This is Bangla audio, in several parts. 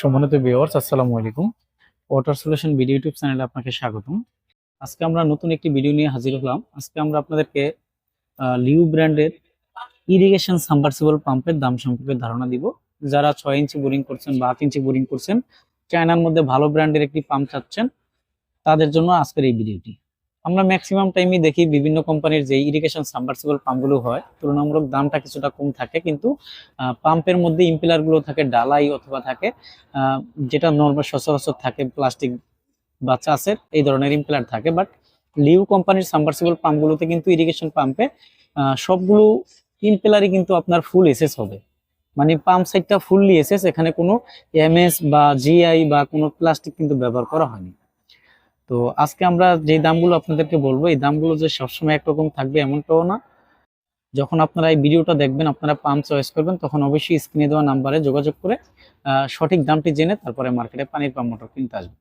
সম্মানিত ভিউয়ার্স আসসালামু আলাইকুম। ওয়াটার সলিউশন ভিডিও ইউটিউব চ্যানেলে আপনাকে স্বাগতম। আজকে আমরা নতুন একটি ভিডিও নিয়ে হাজির হলাম। আজকে আমরা আপনাদেরকে লিউ ব্র্যান্ডের ইরিগেশন সাবমার্সিবল পাম্পের দাম সম্পর্কে ধারণা দিব। যারা ছয় ইঞ্চি বোরিং করছেন বা আট ইঞ্চি বোরিং করছেন চায়নার মধ্যে ভালো ব্র্যান্ডের একটি পাম্প চাচ্ছেন, তাদের জন্য আজকের এই ভিডিওটি আমরা ম্যাক্সিমাম টাইমই দেখি বিভিন্ন কোম্পানির যে ইরিগেশন সাবমার্সিবল পাম্পগুলো হয়, তুলনামূলক দামটা কিছুটা কম থাকে কিন্তু পাম্পের মধ্যে ইম্পিলারগুলো থাকে ডালাই অথবা থাকে যেটা নর্মাল সচরাচর থাকে প্লাস্টিক বা চাষের, এই ধরনের ইম্পিলার থাকে। বাট লিউ কোম্পানির সাবমার্সিবল পাম্পগুলোতে কিন্তু ইরিগেশন পাম্পে সবগুলো ইম্পিলারই কিন্তু আপনার ফুল এসএস হবে। মানে পাম্প সাইডটা ফুললি এসএস এখানে কোনো এমএস বা জিআই বা কোনো প্লাস্টিক কিন্তু ব্যবহার করা হয়নি। তো আজকে আমরা যে দামগুলো আপনাদেরকে বলব, এই দামগুলো যে সবসময় একরকম থাকবে এমনটাও না। যখন আপনারা এই ভিডিওটা দেখবেন, আপনারা পাম্প চয়েস করবেন, তখন অবশ্যই স্ক্রিনে দেওয়া নাম্বারে যোগাযোগ করে সঠিক দামটি জেনে তারপরে মার্কেটে পানির পাম্প মোটর কিনতে আসবেন।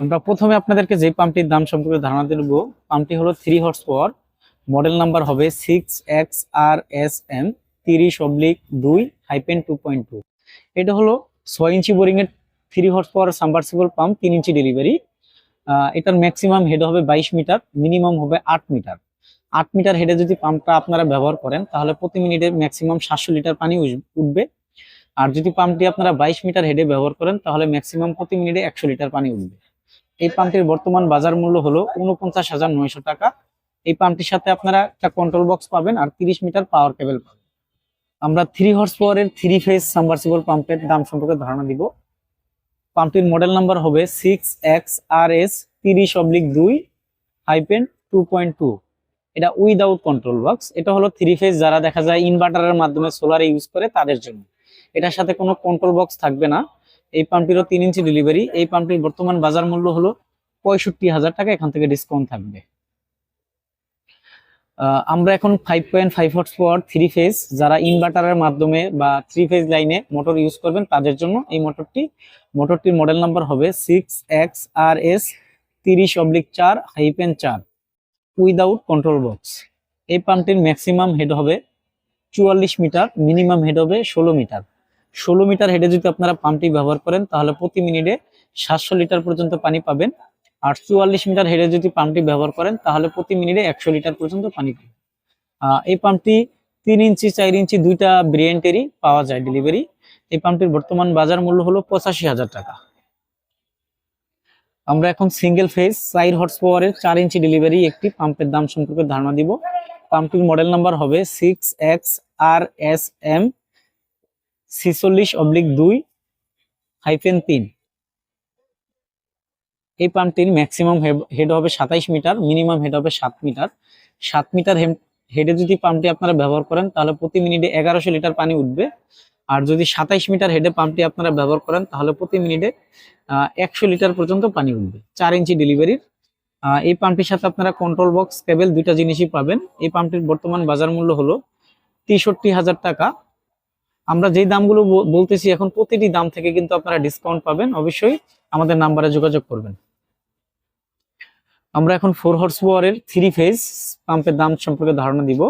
আমরা প্রথমে আপনাদেরকে যে পাম্পটির দাম সম্পর্কে ধারণা দেবো পাম্পটি হলো three horse power model number হবে six X R S M তিরিশ অবলিক দুই হাইপেন টু পয়েন্ট টু এটা হলো ছয় ইঞ্চি বোরিং এর three horse power submersible pump তিন ইঞ্চি ডেলিভারি এটার ম্যাক্সিমাম হেড হবে বাইশ মিটার মিনিমাম হবে আট মিটার। আট মিটার হেডে যদি পাম্পটা আপনারা ব্যবহার করেন, তাহলে প্রতি মিনিটে ম্যাক্সিমাম সাতশো লিটার পানি উঠবে। আর যদি পাম্পটি আপনারা বাইশ মিটার হেডে ব্যবহার করেন, তাহলে ম্যাক্সিমাম প্রতি মিনিটে একশো লিটার পানি উঠবে। এই পাম্পটির বর্তমান বাজার মূল্য হলো উনপঞ্চাশ হাজার নয়শো টাকা। এই পাম্পটির সাথে আপনারা একটা কন্ট্রোল বক্স পাবেন আর তিরিশ মিটার পাওয়ার কেবল পাবেন। আমরা থ্রি হর্স পাওয়ারের থ্রি ফেজ সাবমার্সিবল পাম্পের দাম সম্পর্কে ধারণা দিব। পাম্পটির মডেল নাম্বার হবে সিক্স এক্স আর এস তিরিশ অবলিক দুই হাইপেন টু পয়েন্ট টু এটা উইদাউট কন্ট্রোল বক্স এটা হলো থ্রি ফেজ যারা দেখা যায় ইনভার্টারের মাধ্যমে সোলার ইউজ করে তাদের জন্য। এটার সাথে কোনো কন্ট্রোল বক্স থাকবে না। এই পাম্পটিরও তিন ইঞ্চি ডেলিভারি এই পাম্পটির বর্তমান বাজার মূল্য হলো পঁয়ষট্টি হাজার টাকা। এখান থেকে ডিসকাউন্ট থাকবে। আমরা এখন five point five horsepower three phase যারা ইনভার্টারের মাধ্যমে বা থ্রি ফেজ লাইনে মোটর ইউজ করবেন, তাদের জন্য এই মোটরটি মোটরটির মডেল নাম্বার হবে সিক্স এক্স আর এস তিরিশ অবলিক চার হাইপেন চার উইদাউট কন্ট্রোল বক্স এই পাম্পটির ম্যাক্সিমাম হেড হবে চুয়াল্লিশ মিটার মিনিমাম হেড হবে ষোলো মিটার ষোলো মিটার হেডে যদি আপনারা পাম্পটি ব্যবহার করেন, তাহলে প্রতি মিনিটে সাতশো লিটার পর্যন্ত পানি পাবেন। আর চুয়াল্লিশ মিটার হেডে যদি পাম্পটি ব্যবহার করেন, তাহলে প্রতি মিনিটে একশো লিটার পর্যন্ত পানি পাবেন। এই পাম্পটি তিন ইঞ্চি, চার ইঞ্চি দুইটা ব্রিয়েন্টেরই পাওয়া যায় ডেলিভারি। এই পাম্পটির বর্তমান বাজার মূল্য হলো পঁচাশি হাজার টাকা। আমরা এখন সিঙ্গেল ফেজ, চার হর্স পাওয়ারের চার ইঞ্চি ডেলিভারি একটি পাম্পের দাম সম্পর্কে ধারণা দিব। পাম্পটির মডেল নাম্বার হবে six X R S M ছিচল্লিশ অবলিক দুই হাইফেন তিন। এই পাম্পটির ম্যাক্সিমাম হেড হবে সাতাইশ মিটার মিনিমাম হেড হবে সাত মিটার। সাত মিটার হেডে যদি পাম্পটি আপনারা ব্যবহার করেন, তাহলে প্রতি মিনিটে এগারোশো লিটার পানি উঠবে। আর যদি সাতাইশ মিটার হেডে পাম্পটি আপনারা ব্যবহার করেন, তাহলে প্রতি মিনিটে একশো লিটার পর্যন্ত পানি উঠবে। চার ইঞ্চি ডেলিভারির এই পাম্পটির সাথে আপনারা কন্ট্রোল বক্স কেবেল দুইটা জিনিসই পাবেন। এই পাম্পটির বর্তমান বাজার মূল্য হলো তেষট্টি হাজার টাকা। আমরা যেই দামগুলো বলতেছি, এখন প্রতিটি দাম থেকে কিন্তু আপনারা ডিসকাউন্ট পাবেন। অবশ্যই আমাদের নাম্বারে যোগাযোগ করবেন। আমরা এখন ফোর হর্স পাওয়ারের থ্রি ফেজ পাম্পের দাম সম্পর্কে ধারণা দিব।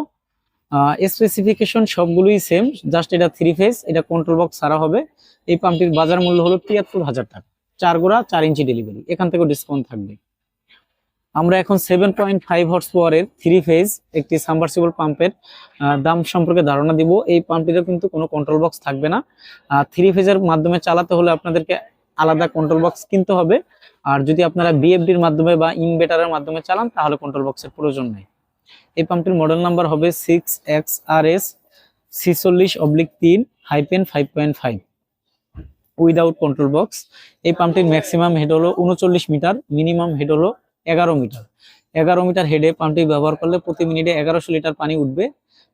স্পেসিফিকেশন সবগুলোই সেম জাস্ট এটা থ্রি ফেজ এটা কন্ট্রোল বক্স ছাড়া হবে। এই পাম্পটির বাজার মূল্য হলো তিয়াত্তর হাজার টাকা। চার গোড়া, চার ইঞ্চি ডেলিভারি এখান থেকেও ডিসকাউন্ট থাকবে। আমরা এখন সেভেন পয়েন্ট ফাইভ হর্স পাওয়ারের থ্রি ফেজ একটি সাবমার্সিবল পাম্পের দাম সম্পর্কে ধারণা দিব। এই পাম্পটিরও কিন্তু কোনো কন্ট্রোল বক্স থাকবে না। থ্রি ফেজের মাধ্যমে চালাতে হলে আপনাদেরকে আলাদা কন্ট্রোল বক্স কিনতে হবে। আর যদি আপনারা বিএফডির মাধ্যমে বা ইনভেটারের মাধ্যমে চালান, তাহলে কন্ট্রোল বক্সের প্রয়োজন নেই। এই পাম্পটির মডেল নাম্বার হবে সিক্স এক্স আর এস ছিচল্লিশ অবলিক তিন hyphen five point five without control box এই পাম্পটির ম্যাক্সিমাম হেড হলো উনচল্লিশ মিটার মিনিমাম হেড হলো এগারো মিটার। এগারো মিটার হেডে পাম্পটি ব্যবহার করলে প্রতি মিনিটে এগারোশো লিটার পানি উঠবে।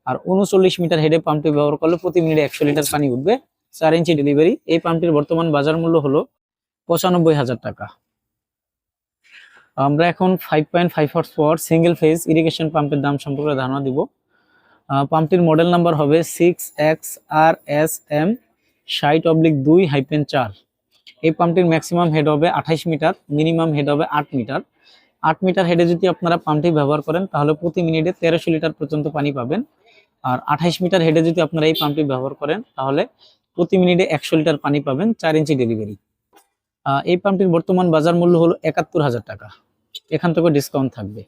আর উনচল্লিশ মিটার হেডে পাম্পটি ব্যবহার করলে প্রতি মিনিটে একশো লিটার পানি উঠবে। চার ইঞ্চি ডেলিভারি এই পাম্পটির বর্তমান বাজার মূল্য হলো পঁচানব্বই হাজার টাকা। আমরা এখন five point five horse power single phase irrigation পাম্পের দাম সম্পর্কে ধারণা দিব। পাম্পটির মডেল নাম্বার হবে six X R S M ষাট অবলিক দুই হাইপেন চার। এই পাম্পটির ম্যাক্সিমাম হেড হবে আঠাইশ মিটার মিনিমাম হেড হবে আট মিটার আট মিটার হেডে যদি আপনারা পাম্পটি ব্যবহার করেন, তাহলে প্রতি মিনিটে তেরোশো লিটার পর্যন্ত পানি পাবেন। আর আঠাইশ মিটার হেডে যদি আপনারা এই পাম্পটি ব্যবহার করেন, তাহলে প্রতি মিনিটে একশো লিটার পানি পাবেন চার ইঞ্চি ডেলিভারি এই পাম্পটির বর্তমান বাজার মূল্য হলো একাত্তর হাজার টাকা। এখান থেকে ডিসকাউন্ট থাকবে।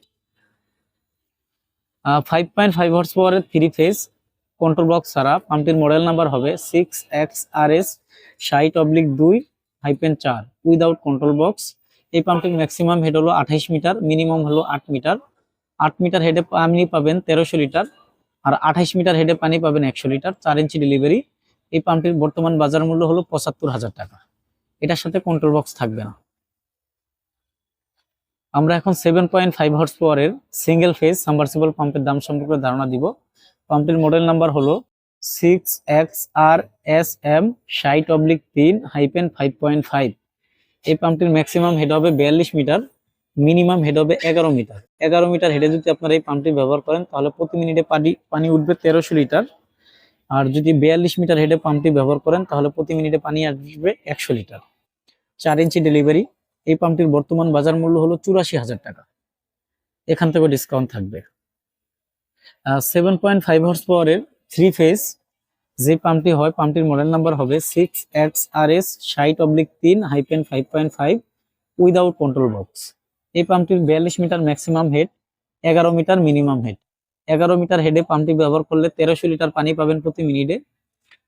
ফাইভ পয়েন্ট ফাইভ হর্স পাওয়ারের থ্রি ফেজ কন্ট্রোল বক্স ছাড়া পাম্পটির মডেল নাম্বার হবে সিক্স এক্স আর এস ষাট অবলিক দুই হাইপেন চার উইদাউট কন্ট্রোল বক্স এই পাম্পটির ম্যাক্সিমাম হেড হলো আঠাইশ মিটার মিনিমাম হলো আট মিটার। আট মিটার হেডে পানি পাবেন তেরোশো লিটার আর আঠাইশ মিটার হেডে পানি পাবেন একশো লিটার, চার ইঞ্চি ডেলিভারি এই পাম্পটির বর্তমান বাজার মূল্য হলো পঁচাত্তর হাজার টাকা। এটার সাথে কন্ট্রোল বক্স থাকবে না। আমরা এখন সেভেন পয়েন্ট ফাইভ হর্স পাওয়ারের সিঙ্গেল ফেজ সাবমার্সিবল পাম্পের দাম সম্পর্কে ধারণা দিব। পাম্পটির মডেল নাম্বার হলো six X R S M ষাট অবলিক তিন হাইপেন ফাইভ পয়েন্ট ফাইভ এই পাম্পটির ম্যাক্সিমাম হেড হবে বিয়াল্লিশ মিটার মিনিমাম হেড হবে এগারো মিটার। এগারো মিটার হেডে যদি আপনারা এই পাম্পটি ব্যবহার করেন, তাহলে প্রতি মিনিটে পানি পানি উঠবে তেরোশো লিটার। আর যদি বিয়াল্লিশ মিটার হেডে পাম্পটি ব্যবহার করেন, তাহলে প্রতি মিনিটে পানি আসবে একশো লিটার। চার ইঞ্চি ডেলিভারি এই পাম্পটির বর্তমান বাজার মূল্য হলো চুরাশি হাজার টাকা। এখান থেকে ডিসকাউন্ট থাকবে। সেভেন পয়েন্ট ফাইভ হর্স পাওয়ারের থ্রি ফেজ যে পাম্পটি হয় পাম্পটির মডেল নাম্বার হবে সিক্স এক্স আর এস ষাট অবলিক তিন hyphen five point five without control box এই পাম্পটির বিয়াল্লিশ মিটার ম্যাক্সিমাম হেড এগারো মিটার মিনিমাম হেড এগারো মিটার হেডে পাম্পটি ব্যবহার করলে তেরোশো লিটার পানি পাবেন প্রতি মিনিটে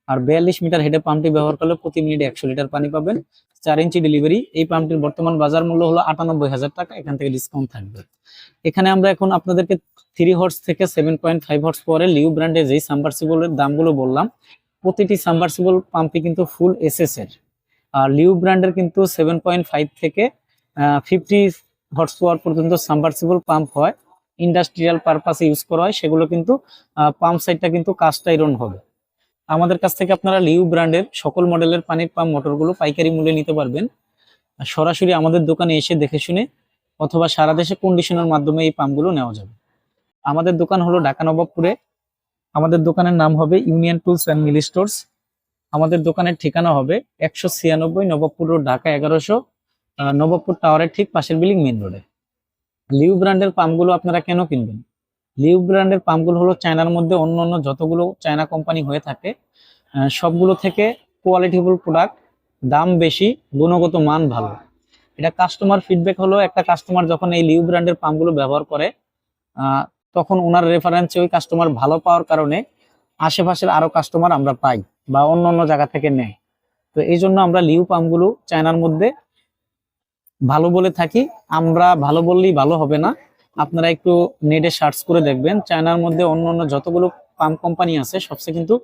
আর বিয়াল্লিশ মিটার হেডে পাম্পটি ব্যবহার করলে প্রতি মিনিটে একশো লিটার পানি পাবেন। চার ইঞ্চি ডেলিভারি, এই পাম্পটির বর্তমান বাজার মূল্য হলো আটানব্বই হাজার টাকা, এখান থেকে ডিসকাউন্ট থাকবে। এখানে আমরা এখন আপনাদেরকে থ্রি হর্স থেকে সেভেন পয়েন্ট ফাইভ হর্স পরে লিউ ব্র্যান্ডের যেই সাবমার্সিবলের দামগুলো বললাম, প্রতিটি সাবমার্সিবল পাম্পই কিন্তু ফুল এসএস এর। আর লিউ ব্র্যান্ডের কিন্তু সেভেন পয়েন্ট ফাইভ থেকে ফিফটি হর্স পাওয়ার পর্যন্ত সাবমার্সিবল পাম্প হয়। ইন্ডাস্ট্রিয়াল পারপাসে ইউজ করা হয়, সেগুলো কিন্তু পাম্প সাইডটা কিন্তু কাস্ট হবে। আমাদের কাছ থেকে আপনারা লিউ ব্র্যান্ডের সকল মডেলের পানির পাম্প মোটরগুলো পাইকারি মূল্যে নিতে পারবেন। সরাসরি আমাদের দোকানে এসে দেখে শুনে অথবা সারা দেশে কন্ডিশনের মাধ্যমে এই পাম্পগুলো নেওয়া যাবে। আমাদের দোকান হলো ঢাকা নবাবপুরে। আমাদের দোকানের নাম হবে Union Tools and Mill Stores. আমাদের দোকানের ঠিকানা হবে একশো ছিয়ানব্বই নবাবপুর রোড, ঢাকা এগারোশো নবাবপুর টাওয়ারের ঠিক পাশের বিল্ডিং মেন রোডে। লিউ ব্র্যান্ডের পাম্পগুলো আপনারা কেন কিনবেন? লিউ ব্র্যান্ডের পাম্পগুলো হলো চায়নার মধ্যে অন্য অন্য যতগুলো চায়না কোম্পানি হয়ে থাকে সবগুলো থেকে কোয়ালিটিফুল প্রোডাক্ট দাম বেশি গুণগত মান ভালো। এটা কাস্টমার ফিডব্যাক হলো একটা কাস্টমার যখন এই লিউ ব্র্যান্ডের পাম্পগুলো ব্যবহার করে আহ, তখন ওনার রেফারেন্সে ওই কাস্টমার ভালো পাওয়ার কারণে আশেপাশের আরও কাস্টমার আমরা পাই বা অন্য অন্য জায়গা থেকে নেয়। তো এই জন্য আমরা লিউ পাম্পগুলো চায়নার মধ্যে ভালো বলে থাকি আমরা ভালো বললেই ভালো হবে না। আপনারা একটু নেটে সার্চ করে দেখবেন। চায়নার মধ্যে অন্য অন্য যতগুলো পাম্প কোম্পানি আছে, সবচেয়ে কিন্তু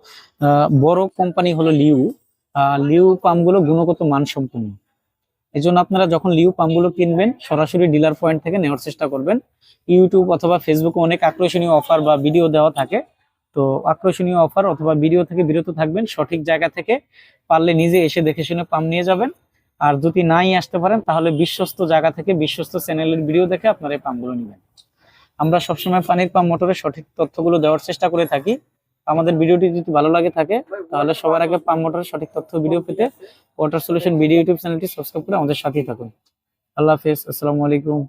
বড় কোম্পানি হলো লিউ লিউ পাম্পগুলো গুণগত মান সম্পন্ন এই জন্য আপনারা যখন লিউ পাম্পগুলো কিনবেন, সরাসরি ডিলার পয়েন্ট থেকে নেওয়ার চেষ্টা করবেন। ইউটিউব অথবা ফেসবুকে অনেক আকর্ষণীয় অফার বা ভিডিও দেওয়া থাকে। তো আকর্ষণীয় অফার অথবা ভিডিও থেকে বিরত থাকবেন। সঠিক জায়গা থেকে পারলে নিজে এসে দেখে শুনে পাম্প নিয়ে যাবেন। আর যদি নাই আসতে পারেন, তাহলে বিশ্বস্ত জায়গা থেকে বিশ্বস্ত চ্যানেলের ভিডিও দেখে আপনারা এই পাম্পগুলো নেবেন। আমরা সবসময় পানির পাম্প মোটরের সঠিক তথ্যগুলো দেওয়ার চেষ্টা করে থাকি। আমাদের ভিডিওটি যদি ভালো লাগে থাকে, তাহলে সবার আগে পাম্প মোটরের সঠিক তথ্য ভিডিও পেতে ওয়াটার সলিউশন ভিডিও ইউটিউব চ্যানেলটি সাবস্ক্রাইব করে আমাদের সাথেই থাকুন। আল্লাহ হাফেজ, আসসালামু আলাইকুম।